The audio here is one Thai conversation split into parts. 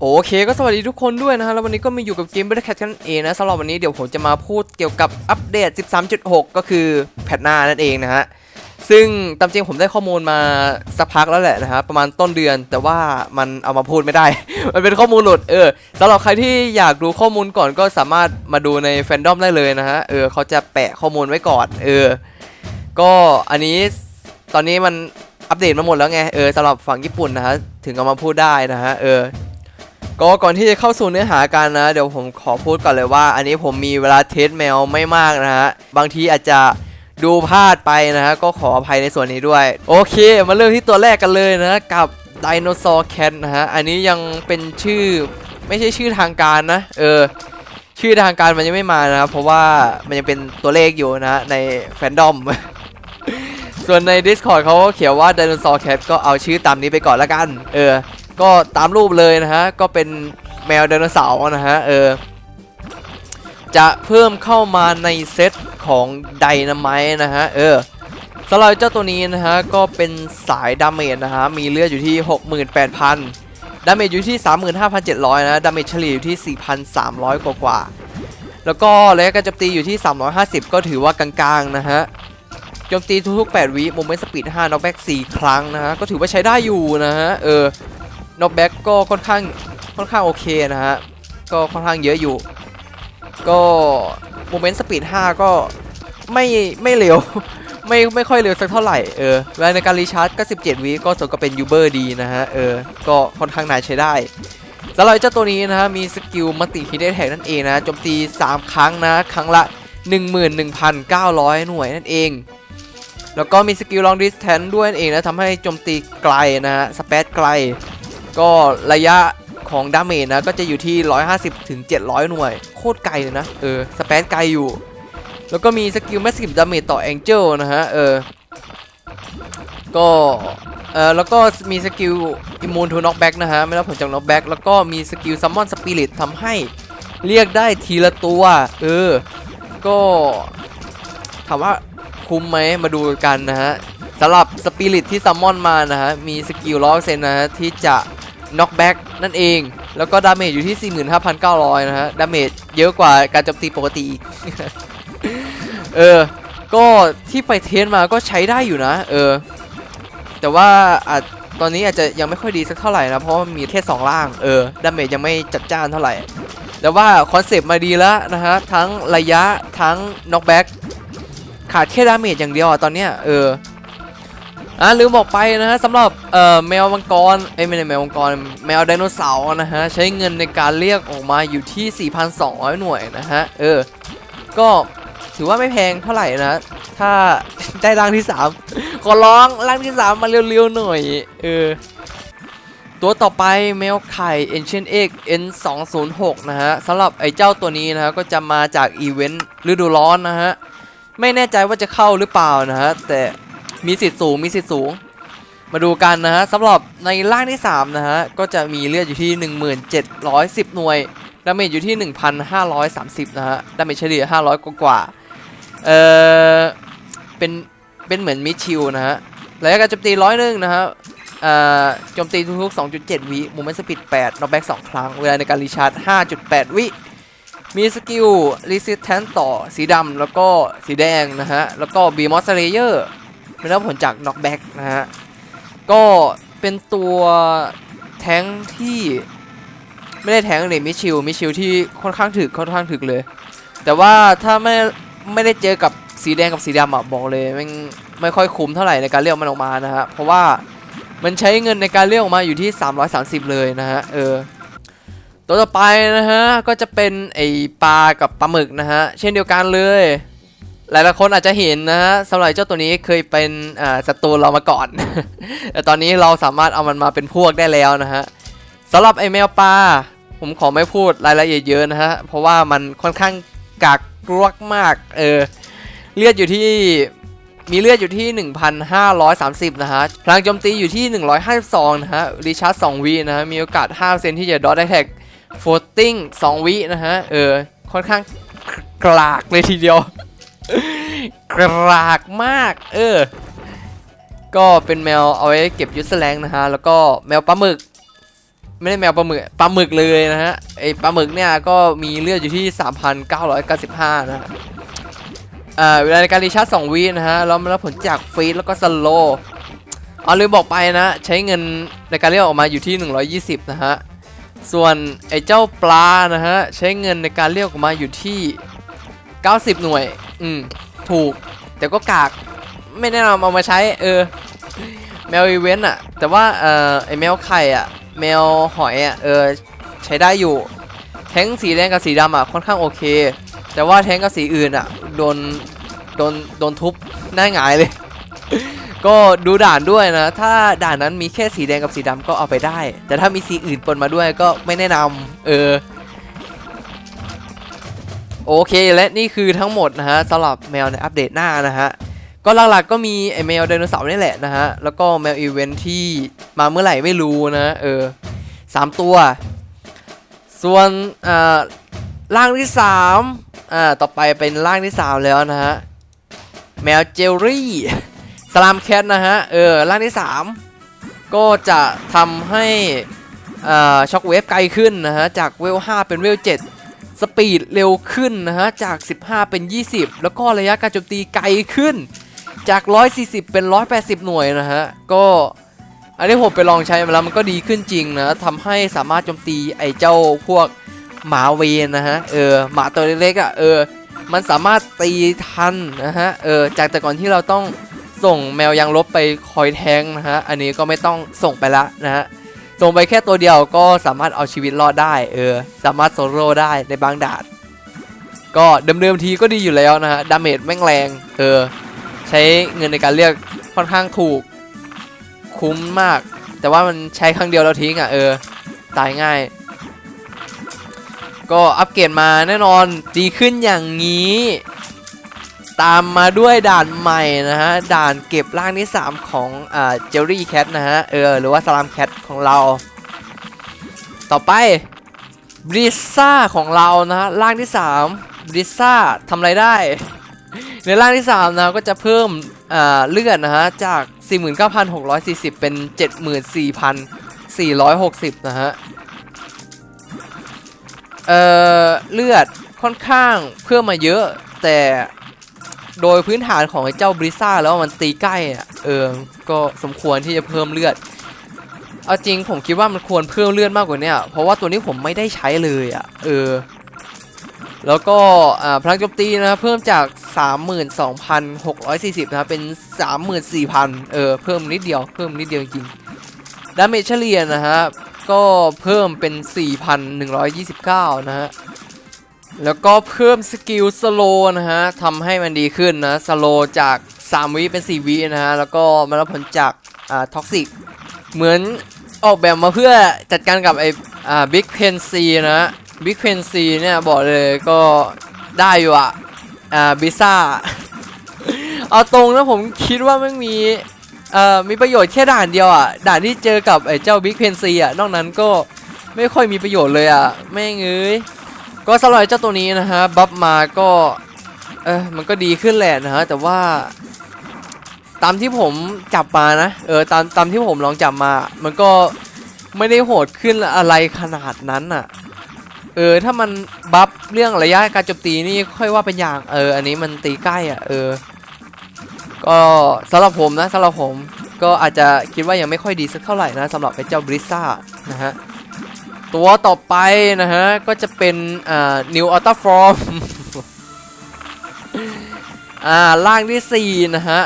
โอเคก็สวัสดีทุกคนด้วยนะฮะ แล้ววันนี้ก็มาอยู่กับเกม Battle Cat กันเองนะสำหรับวันนี้เดี๋ยวผมจะมาพูดเกี่ยวกับอัปเดต 13.6 ก็คือแพทหน้านั่นเองนะฮะ ซึ่งตามจริงผมได้ข้อมูลมาสักพักแล้วแหละนะฮะ ประมาณต้นเดือนแต่ว่ามันเอามาพูดไม่ได้ มันเป็นข้อมูลหลุดเออสำหรับใครที่อยากดูข้อมูลก่อนก็สามารถมาดูในแฟนดอมได้เลยนะฮะเออเขาจะแปะข้อมูลไว้ก่อนเออก็อันนี้ตอนนี้มันอัปเดตมาหมดแล้วไงเออสำหรับฝั่งญี่ปุ่นนะฮะถึงเอามาพูดได้นะฮะเออ ก็ก่อนที่จะเข้าสู่เนื้อหากันนะ เดี๋ยวผมขอพูดก่อนเลยว่า อันนี้ผมมีเวลาเทสแมวไม่มากนะฮะ บางทีอาจจะดูพลาดไปนะฮะ ก็ขออภัยในส่วนนี้ด้วย โอเค มาเริ่มที่ตัวแรกกันเลยนะ กับไดโนเสาร์แคทนะฮะ อันนี้ยังเป็นชื่อไม่ใช่ชื่อทางการนะ เออ ชื่อทางการมันยังไม่มานะเพราะว่ามันยังเป็นตัวเลขอยู่นะในแฟนดอมส่วนใน Discord เขาเขียนว่า Dinosaur Cat ก็เอาชื่อตามนี้ไปก่อนละกัน เออ ก็ตามรูปเลยนะฮะ ก็เป็นแมวไดโนเสาร์นะฮะ เออ จะเพิ่มเข้ามาในเซตของไดนามต์นะฮะ เออสำหรับเจ้าตัวนี้นะฮะ ก็เป็นสายดาเมจนะฮะ มีเลือดอยู่ที่ 68,000 ดาเมจอยู่ที่ 35,700 นะ ดาเมจเฉลี่ยอยู่ที่ 4,300 กว่ากว่า แล้วก็ระยะการโจมตีอยู่ที่ 350 ก็ถือว่ากลางๆนะฮะโจมตีทุกๆ 8 วิโมเมนต์สปีด5น็อกแบ็ก4ครั้งนะฮะ ก็ถือว่าใช้ได้อยู่นะฮะ เออ น็อกแบ็กก็ค่อนข้างค่อนข้างโอเคนะฮะ ก็ค่อนข้างเยอะอยู่ ก็โมเมนต์สปีด5ก็ไม่ไม่เร็ว ไม่ไม่ค่อยเร็วสักเท่าไหร่เออเวลาในการรีชาร์จก็ 17 วิก็สมกับเป็นยูเบอร์ดีนะฮะเออก็ค่อนข้างนานใช้ได้สำหรับเจ้าตัวนี้นะฮะมีสกิลมัติฮิดเด้แท็กนั่นเองนะโจมตี 3 ครั้งนะ ครั้งละ 11,900 หน่วยนั่นเอง แล้วก็มีสกิล long distance ด้วยนั่นเองนะทำให้โจมตีไกลนะฮะสเปซไกล ก็ระยะของดาเมจนะก็จะอยู่ที่ 150ถึง700 หน่วย โคตรไกลเลยนะ เออ สเปซไกลอยู่ แล้วก็มีสกิล massive damage ต่อ angel นะฮะ เออ ก็เออแล้วก็มีสกิล immune to knockback นะฮะ ไม่รับผลจาก knockback แล้วก็มีสกิล summon spirit ทำให้เรียกได้ทีละตัว เออ ก็ถามว่าคุ้มไหมมาดูกันนะฮะสำหรับสปิริตที่ซัมมอนมานะฮะ มีสกิลร้อยเซนนะฮะ ที่จะ น็อกแบ็กนั่นเอง แล้วก็ดาเมจอยู่ที่ 45,900 นะฮะ ดาเมจเยอะกว่าการโจมตีปกติ เออ ก็ที่ไปเทสมาก็ใช้ได้อยู่นะ เออ แต่ว่าอาจตอนนี้อาจจะยังไม่ค่อยดีสักเท่าไหร่นะ เพราะมันมีแค่สองล่าง เออ ดาเมจยังไม่จัดจ้านเท่าไหร่ แต่ว่าคอนเซปต์มาดีแล้วนะฮะ ทั้งระยะทั้งน็อกแบ็กขาดแค่ดาเมจอย่างเดียวอะตอนเนี้ย เออ อะลืมบอกไปนะฮะสำหรับเอ่อแมวมังกรเอ้ยไม่ใช่แมวมังกรแมวไดโนเสาร์นะฮะใช้เงินในการเรียกออกมาอยู่ที่ 4,200 หน่วยนะฮะเออก็ถือว่าไม่แพงเท่าไหร่นะ ถ้าได้ร่างที่ 3 ขอร้องร่างที่ 3 มาเร็วๆหน่อยเออตัวต่อไปแมวไข่ Ancient Egg N206 นะฮะสำหรับไอ้เจ้าตัวนี้นะฮะก็จะมาจากอีเวนต์ฤดูร้อนนะฮะไม่แน่ใจว่าจะเข้าหรือเปล่านะฮะแต่ มีสิทธิ์สูงมีสิทธิ์สูง มาดูกันนะฮะสำหรับในร่างที่3นะฮะก็จะมีเลือดอยู่ที่ 1710 หน่วยดาเมจอยู่ที่ 1,530 นะฮะดาเมจเฉลี่ย 500 กว่ากว่าเออเป็นเป็นเหมือนมิชิลนะฮะระยะการโจมตีร้อยหนึ่งนะฮะอ่าโจมตีทุกๆ 2.7 วิมูเมนต์สปีด8น็อกแบ็ก2ครั้ง เวลาในการรีชาร์จ 5.8 วิ มีสกิล Resistance ต่อสีดำแล้วก็สีแดงนะฮะ แล้วก็ b ีมอสเลเยอร์ ไม่รับผลจากน็อกแบ็กนะฮะ ก็เป็นตัวแท้งที่ไม่ได้แท้งเลยมิชิลมิชิลที่ค่อนข้างถึกค่อนข้างถึกเลย แต่ว่าถ้าไม่ไม่ได้เจอกับสีแดงกับสีดำอะบอกเลยม่งไม่ค่อยคุ้มเท่าไหร่ในการเรียกมันออกมานะฮะเพราะว่ามันใช้เงินในการเรียกออกมาอยู่ที่ 330 เลยนะฮะเออตัวต่อไปนะฮะก็จะเป็นไอปลากับปลาหมึกนะฮะเช่นเดียวกันเลย หลายๆคนอาจจะเห็นนะฮะสำหรับเจ้าตัวนี้เคยเป็นศัตรูเรามาก่อน แต่ตอนนี้เราสามารถเอามันมาเป็นพวกได้แล้วนะฮะสำหรับไอแมวปลาผมขอไม่พูดรายละเอียดเยอะนะฮะเพราะว่ามันค่อนข้างกากกรวกมากเออเลือดอยู่ที่มีเลือดอยู่ที่ 1,530 นะฮะ พลังโจมตีอยู่ที่ 152 นะฮะ รีชาร์จ 2 วินะฮะ มีโอกาส5%ที่จะดอทได้แท็กโฟตติ้ง 2 วินะฮะ เออ ค่อนข้างกรากเลยทีเดียว กรากมาก เออ ก็เป็นแมวเอาไว้เก็บยุทธแลงนะฮะ แล้วก็แมวปลาหมึก ไม่ได้แมวปลาหมึกปลาหมึกเลยนะฮะ ไอปลาหมึกเนี่ยก็มีเลือดอยู่ที่ 3,995 นะฮะอ่าเวลาในการรีชาร์จ2วินะฮะ แล้วมารับผลจากฟีดแล้วก็สโลเอาลืมบอกไปนะ ใช้เงินในการเรียกออกมาอยู่ที่ 120 นะฮะ ส่วนไอ้เจ้าปลานะฮะ ใช้เงินในการเรียกออกมาอยู่ที่ 90 หน่วย อืม ถูก แต่ก็กาก ไม่แนะนำเอามาใช้ เออ แมวอีเวนต์อะแต่ว่า เออไอแมวไข่อะแมวหอยอะเออ ใช้ได้อยู่ แท้งสีแดงกับสีดำอะค่อนข้างโอเค แต่ว่าแท้งกับสีอื่นอะโดน โดน โดนทุบหน้าหงายเลย ก็ดูด่านด้วยนะ ถ้าด่านนั้นมีแค่สีแดงกับสีดำก็เอาไปได้ แต่ถ้ามีสีอื่นปนมาด้วยก็ไม่แนะนำเออ โอเคและนี่คือทั้งหมดนะฮะสำหรับแมวในอัปเดตหน้านะฮะก็หลักๆก็มีไอแมวไดโนเสาร์นี่แหละนะฮะแล้วก็แมวอีเวนท์ที่มาเมื่อไหร่ไม่รู้นะเออสามตัว ส่วนอ่าร่างที่สามอ่าต่อไปเป็นร่างที่สามแล้วนะฮะแมวเจลลี่สลามแคทนะฮะเออร่างที่3ก็จะทำให้อ่าช็อคเวฟไกลขึ้นนะฮะจากเวล5เป็นเวล7 สปีดเร็วขึ้นนะฮะจาก 15 เป็น 20 แล้วก็ระยะการโจมตีไกลขึ้นจาก 140 เป็น 180 หน่วยนะฮะ ก็อันนี้ผมไปลองใช้มาแล้วมันก็ดีขึ้นจริงนะทำให้สามารถโจมตีไอ้เจ้าพวกหมาเวนนะฮะ เออ หมาตัวเล็กๆอะ เออ มันสามารถตีทันนะฮะ เออ จากแต่ก่อนที่เราต้องส่งแมวยางลบไปคอยแทงนะฮะ อันนี้ก็ไม่ต้องส่งไปละนะฮะ ส่งไปแค่ตัวเดียวก็สามารถเอาชีวิตรอดได้ เออ สามารถโซโล่ได้ในบางด่านก็เดิมๆทีก็ดีอยู่แล้วนะฮะ ดาเมจแม่งแรง เออ ใช้เงินในการเรียกค่อนข้างถูก คุ้มมาก แต่ว่ามันใช้ครั้งเดียวแล้วทิ้งอะ เออ ตายง่าย ก็อัปเกรดมาแน่นอนดีขึ้นอย่างนี้ ตามมาด้วยด่านใหม่นะฮะ ด่านเก็บร่างที่3ของอ่าเจลลี่แคทนะฮะ เออ หรือว่าสลามแคทของเรา ต่อไปบริซ่าของเรานะฮะ ร่างที่3บริซ่าทำอะไรได้ ในร่างที่3นะก็จะเพิ่มอ่าเลือดนะฮะ จาก 49,640 เป็น 74,460 นะฮะ เอ่อ เลือดค่อนข้างเพิ่มมาเยอะแต่ โดยพื้นฐานของไอ้เจ้าบริซ่าแล้วมันตีใกล้อะเออก็สมควรที่จะเพิ่มเลือด เอาจริงผมคิดว่ามันควรเพิ่มเลือดมากกว่านี้เพราะว่าตัวนี้ผมไม่ได้ใช้เลยอะเออแล้วก็พลังโจมตีนะเพิ่มจาก 32,640 นะครับเป็น 34,000 เออเพิ่มนิดเดียวเพิ่มนิดเดียวจริงดาเมจเฉลี่ยนะฮะก็เพิ่มเป็น 4,129 นะฮะ แล้วก็เพิ่มสกิลสโลนะฮะทำให้มันดีขึ้นนะสโลจาก 3 วิเป็น 4 วินะฮะ แล้วก็มารับผลจากอ่าท็อกซิก เหมือนออกแบบมาเพื่อจัดการกับไอ้อ่าบิ๊กเพนซีนะฮะบิ๊กเพนซีเนี่ยบอกเลยก็ได้อยู่อะอ่าบิซ่า เอาตรงนะผมคิดว่ามันมีเอ่อมีประโยชน์แค่ด่านเดียวอะ ด่านที่เจอกับไอ้เจ้าบิ๊กเพนซีอะ นอกนั้นก็ไม่ค่อยมีประโยชน์เลยอะ แม่งเอ้ย ก็สำหรับเจ้าตัวนี้นะฮะบัฟมาก็เออมันก็ดีขึ้นแหละนะฮะแต่ว่าตามที่ผมจับมานะเออตามตามที่ผมลองจับมา มันก็ไม่ได้โหดขึ้นอะไรขนาดนั้นอะเออถ้ามันบัฟเรื่องระยะการโจมตีนี่ค่อยว่าเป็นอย่างเอออันนี้มันตีใกล้อะเออก็สำหรับผมนะสำหรับผมก็อาจจะคิดว่ายังไม่ค่อยดีสักเท่าไหร่นะสำหรับไอ้เจ้าบริซ่านะฮะ ตัวต่อไปนะฮะ ก็จะเป็นอ่า New Ultra Form อ่าร่างที่ 4 นะฮะ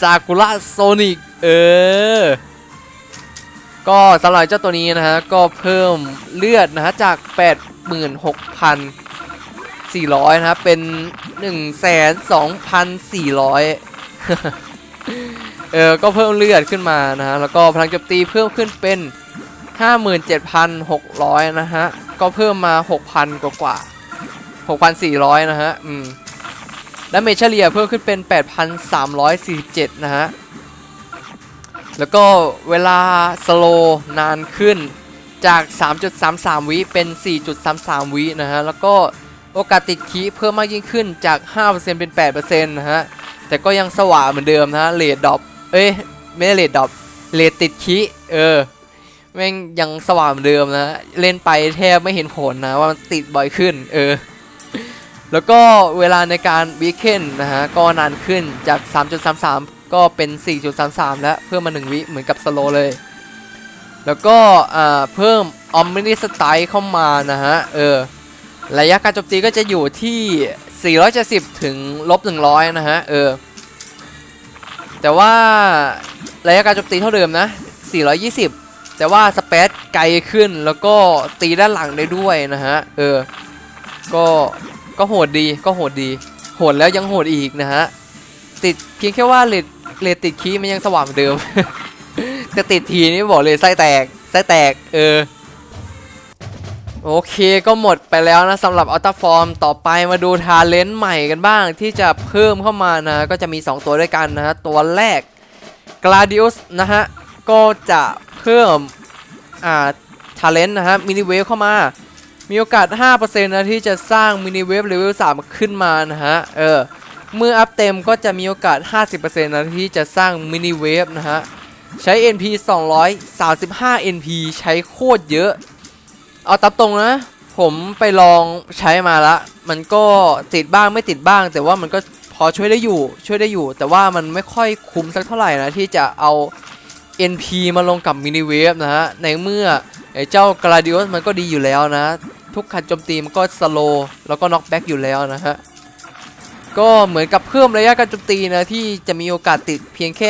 ซากุระโซนิกเออ ก็สำหรับเจ้าตัวนี้นะฮะ ก็เพิ่มเลือดนะฮะ จาก 86,400 นะฮะ เป็น1,2,400 เออ ก็เพิ่มเลือดขึ้นมานะฮะ แล้วก็พลังโจมตีเพิ่มขึ้นเป็น 57,600 นะฮะ ก็เพิ่มมา 6,000 กว่ากว่า6,400 นะฮะ อืม และเมจเลียเพิ่มขึ้นเป็น 8,347 นะฮะ แล้วก็เวลาสโลนานขึ้นจาก 3.33 วิเป็น 4.33 วินะฮะ แล้วก็โอกาสติดคีเพิ่มมากยิ่งขึ้นจาก 5%เป็น 8%นะฮะ แต่ก็ยังสว่างเหมือนเดิมนะฮะเลดดอปเอ้ย ไม่ได้เลดดอปเลดติดคีเออ แม่งยังสว่างเหมือนเดิมนะ เล่นไปแทบไม่เห็นผลนะ ว่ามันติดบ่อยขึ้น เออ แล้วก็เวลาในการวีเคนนะฮะ ก็นานขึ้นจาก 3.33 ก็เป็น 4.33 แล้ว เพิ่มมา 1 วิเหมือนกับสโลเลย แล้วก็อ่าเพิ่มออมมินิสไตล์เข้ามานะฮะ เออ ระยะการโจมตีก็จะอยู่ที่ 470 ถึงลบ 100 นะฮะ เออ แต่ว่าระยะการโจมตีเท่าเดิมนะ 420 แต่ว่าสเปซไกลขึ้นแล้วก็ตีด้านหลังได้ด้วยนะฮะ เออ ก็ก็โหดดีก็โหดดี โหดแล้วยังโหดอีกนะฮะ ติดเพียงแค่ว่าเลดเลดติดคีมันยังสว่างเหมือนเดิม แต่ติดทีนี่บอกเลยไส้แตกไส้แตก เออ โอเคก็หมดไปแล้วนะสำหรับอัลต้าฟอร์มต่อไปมาดูทาเลนต์ใหม่กันบ้าง ที่จะเพิ่มเข้ามานะ ก็จะมี 2 ตัวด้วยกันนะฮะ ตัวแรก Gladius นะฮะ ก็จะเพิ่มอ่าทาเลนต์นะฮะมินิเวฟเข้ามา มีโอกาส 5%นะที่จะสร้างมินิเวฟเลเวล3ขึ้นมานะฮะ เออ เมื่ออัพเต็มก็จะมีโอกาส 50%นะที่จะสร้างมินิเวฟนะฮะ ใช้ NP 235 NP ใช้โคตรเยอะ เอาตับตรงนะ ผมไปลองใช้มาละ มันก็ติดบ้างไม่ติดบ้าง แต่ว่ามันก็พอช่วยได้อยู่ช่วยได้อยู่ แต่ว่ามันไม่ค่อยคุ้มสักเท่าไหร่นะที่จะเอา NP มาลงกับมินิเวฟนะฮะ ในเมื่อไอ้เจ้ากราดิโอสมันก็ดีอยู่แล้วนะ ทุกคันโจมตีมันก็สโลแล้วก็น็อกแบ็กอยู่แล้วนะฮะ ก็เหมือนกับเพิ่มระยะการโจมตีนะที่จะมีโอกาสติดเพียงแค่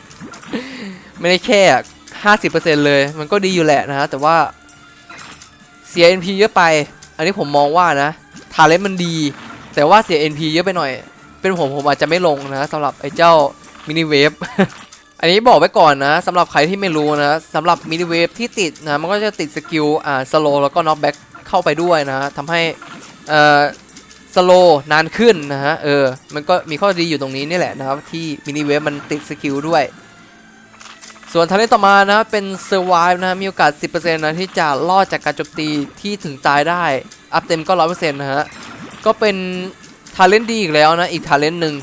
50%ไม่ได้แค่ 50%เลย มันก็ดีอยู่แหละนะฮะ แต่ว่าเสีย NP เยอะไป อันนี้ผมมองว่านะทาเลนมันดี แต่ว่าเสีย NP เยอะไปหน่อย เป็นผมผมอาจจะไม่ลงนะสำหรับไอ้เจ้ามินิเวฟ อันนี้บอกไว้ก่อนนะสำหรับใครที่ไม่รู้นะสำหรับมินิเวฟที่ติดนะมันก็จะติดสกิลอ่าสโลแล้วก็น็อกแบ็กเข้าไปด้วยนะทำให้เอ่อสโลนานขึ้นนะฮะเออมันก็มีข้อดีอยู่ตรงนี้นี่แหละนะครับที่มินิเวฟมันติดสกิลด้วย ส่วนทาเล่นต่อมานะเป็น Survive นะมีโอกาส 10%นะที่จะรอดจากการโจมตีที่ถึงตายได้ อัพเต็มก็ 100%นะฮะก็เป็นทาเลนดีอีกแล้วนะอีกทาเลนหนึ่ง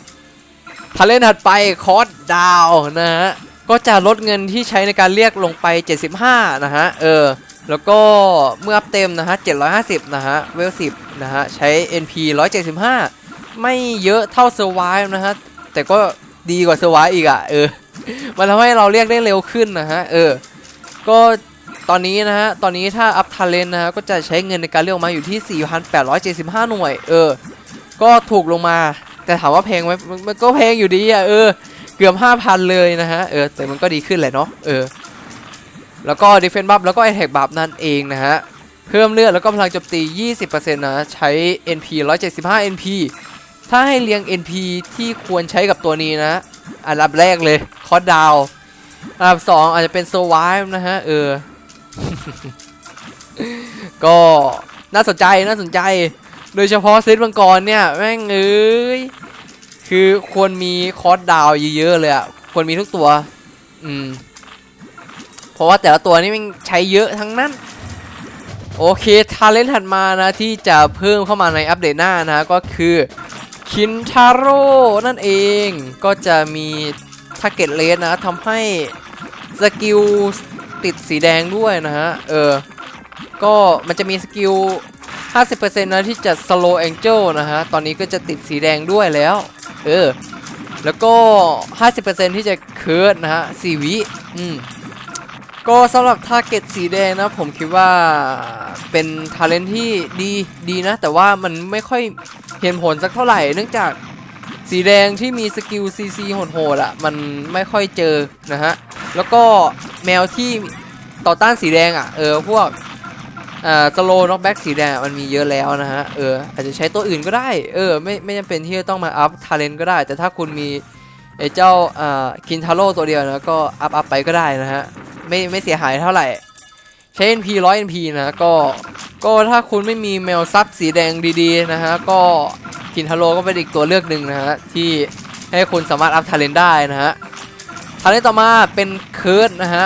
ทาเล่นถัดไปคอร์สดาวนะฮะก็จะลดเงินที่ใช้ในการเรียกลงไป 75 นะฮะ เออ แล้วก็เมื่ออัพเต็มนะฮะ 750 นะฮะ เวล 10 นะฮะ ใช้ NP 175 ไม่เยอะเท่า Survive นะฮะ แต่ก็ดีกว่า Survive อีกอะ่ะ เออ มันทำให้เราเรียกได้เร็วขึ้นนะฮะ เออ ก็ตอนนี้นะฮะ ตอนนี้ถ้าอัพทาเลนนะฮะ ก็จะใช้เงินในการเรียกออกมาอยู่ที่ 4,875 หน่วย เออ ก็ถูกลงมา แต่ถามว่าแพงไหมมันก็แพงอยู่ดีอะเออ เกือบ5,000เลยนะฮะ เออ แต่มันก็ดีขึ้นแหละเนาะ เออ แล้วก็ Defense Buff แล้วก็ Attack Buff นั่นเองนะฮะ เพิ่มเลือดแล้วก็พลังโจมตี 20%นะ ใช้ NP 175 NP ถ้าให้เรียง NP ที่ควรใช้กับตัวนี้นะ อันดับแรกเลย คอร์ดาวอันดับสองอาจจะเป็น Survive นะฮะ เออ ก็น่าสนใจน่าสนใจ โดยเฉพาะเซตมังกรเนี่ยแม่งเอ้ยคือควรมีคอร์สดาวเยอะๆเลยอะควรมีทุกตัว อืม เพราะว่าแต่ละตัวนี่มันใช้เยอะทั้งนั้น โอเคทาเลนต์ถัดมานะที่จะเพิ่มเข้ามาในอัปเดตหน้านะ ก็คือคินทาโร่นั่นเองก็จะมีทาร์เก็ตเลสนะทำให้สกิลติดสีแดงด้วยนะฮะ เออ ก็มันจะมีสกิล 50%นะที่จะ slow angel นะฮะ ตอนนี้ก็จะติดสีแดงด้วยแล้ว เออ แล้วก็ 50%ที่จะเคิร์ดนะฮะ4วิ อืม ก็สำหรับทาร์เก็ตสีแดงนะ ผมคิดว่าเป็นทาเลนที่ดีดีนะ แต่ว่ามันไม่ค่อยเห็นผลสักเท่าไหร่ เนื่องจากสีแดงที่มีสกิล CC โหดๆอะมันไม่ค่อยเจอนะฮะ แล้วก็แมวที่ต่อต้านสีแดงอะเออ พวก สโลน็อกแบ็กสีแดงมันมีเยอะแล้วนะฮะ เออ อาจจะใช้ตัวอื่นก็ได้ เออ ไม่ไม่จำเป็นที่จะต้องมาอัพทาเลนก็ได้ แต่ถ้าคุณมีไอ้เจ้าอ่าคินทาโร่ตัวเดียวนะก็อัพอัพไปก็ได้นะฮะ ไม่ไม่เสียหายเท่าไหร่ ใช้ NP 100 NP นะก็ก็ถ้าคุณไม่มีแมวซับสีแดงดีๆนะฮะ ก็คินทาโร่ก็เป็นอีกตัวเลือกหนึ่งนะฮะ ที่ให้คุณสามารถอัพทาเลนได้นะฮะทาเลนต่อมาเป็นเคิร์ดนะฮะ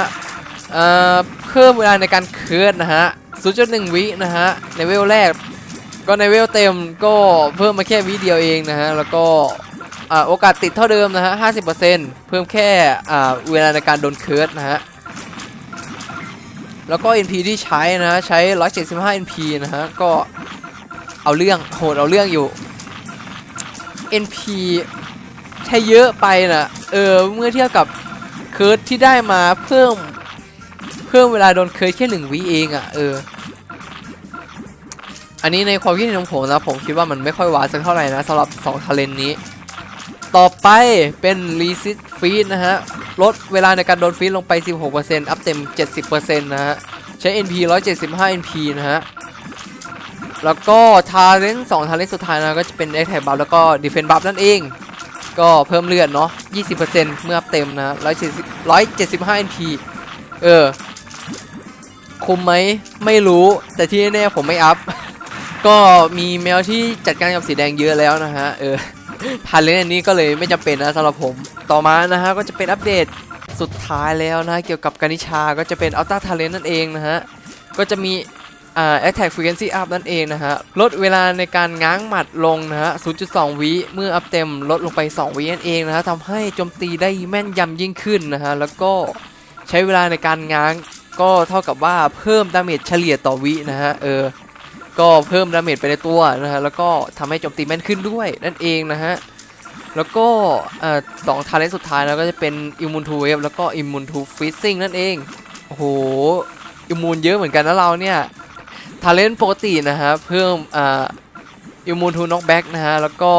เอ่อเพิ่มเวลาในการเคิร์ดนะฮะ 0.1 วินะฮะในเวลแรก ก็ในเวลเต็มก็เพิ่มมาแค่วิเดียวเองนะฮะแล้วก็โอกาสติดเท่าเดิมนะฮะ 50%เพิ่มแค่เวลาในการโดนเคิร์ดนะฮะ แล้วก็ NP ที่ใช้นะ ใช้ 175 NP นะฮะ ก็เอาเรื่องโหดเอาเรื่องอยู่ NP ใช้เยอะไปนะเออ เมื่อเทียบกับเคิร์ดที่ได้มาเพิ่ม เพิ่มเวลาโดนเคิร์ดแค่หนึ่งวิเองอะ่ะ เออ อันนี้ในความคิดเห็นของผมนะผมคิดว่ามันไม่ค่อยหวาวสักเท่าไหร่นะสำหรับ2ทาเลนนี้ ต่อไปเป็นรีซิตฟีดนะฮะลดเวลาในการโดนฟีดลงไป 16%อัพเต็ม 70%นะฮะใช้ NP 175 NP นะฮะแล้วก็ทาเลนต์2ทาเลนสุดท้ายนะก็จะเป็น a อ t แทบัฟแล้วก็ Defense buff นั่นเอง ก็เพิ่มเลือดเนาะ 20%เมื่ออัพเต็มนะ175 NP เออ คุมไหมไม่รู้แต่ที่แน่ๆผมไม่อัพ ก็มีแมวที่จัดการกับสีแดงเยอะแล้วนะฮะเออทันเลนอันนี้ก็เลยไม่จำเป็นนะสำหรับผม ต่อมานะฮะก็จะเป็นอัปเดตสุดท้ายแล้วนะเกี่ยวกับกานิชาก็จะเป็นอัลต้าทาเลนนั่นเองนะฮะก็จะมีอ่า attack frequency up นั่นเองนะฮะลดเวลาในการง้างหมัดลงนะฮะ 0.2 วิเมื่ออัพเต็มลดลงไป 2 วินั่นเองนะฮะทำให้โจมตีได้แม่นยำยิ่งขึ้นนะฮะแล้วก็ใช้เวลาในการง้างก็เท่ากับว่าเพิ่มดาเมจเฉลี่ยต่อวินะฮะเออ ก็เพิ่มดาเมจไปในตัวนะฮะแล้วก็ทำให้โจมตีแม่นขึ้นด้วยนั่นเองนะฮะแล้วก็สองทาเลนสุดท้ายนะก็จะเป็นอิมมูนทูเวฟแล้วก็อิมมูนทูฟิซซิ่งนั่นเองโอ้โหอิมมูนเยอะเหมือนกันนะเราเนี่ยทาเลนปกตินะฮะเพิ่มอิมมูนทูน็อกแบ็กนะฮะแล้วก็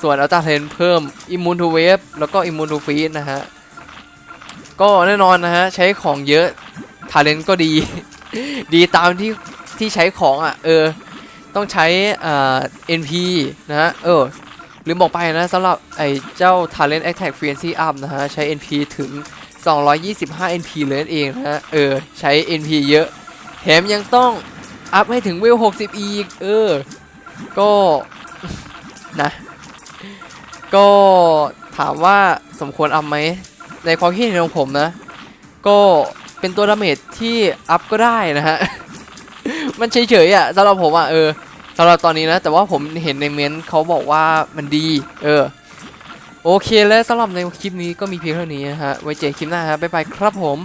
ส่วนอัลตาเทนเพิ่มอิมมูนทูเวฟแล้วก็อิมมูนทูฟีดนะฮะก็แน่นอนนะฮะใช้ของเยอะทาเลนก็ดี ดีตามที่ ที่ใช้ของอะเออต้องใช้อ่า NP นะฮะเออลืมบอกไปนะสำหรับไอ้เจ้า Talent Attack f r e e n c y Up นะฮะใช้ NP ถึง 225 NP เลยนั่นเองนะฮะเออใช้ NP เยอะ แถมยังต้องอัพให้ถึงเวล 60 อีก เออ ก็นะ ก็ถามว่าสมควรอัพไหม ในความคิดเห็นของผมนะ ก็เป็นตัวดาเมจที่อัพก็ได้นะฮะ มันเฉยๆอะสำหรับผมอะเออสำหรับตอนนี้นะ แต่ว่าผมเห็นในเมนต์เขาบอกว่ามันดี เออ โอเคแล้วสำหรับในคลิปนี้ก็มีเพียงเท่านี้นะฮะ ไว้เจอคลิปหน้าฮะบ๊ายบายครับผม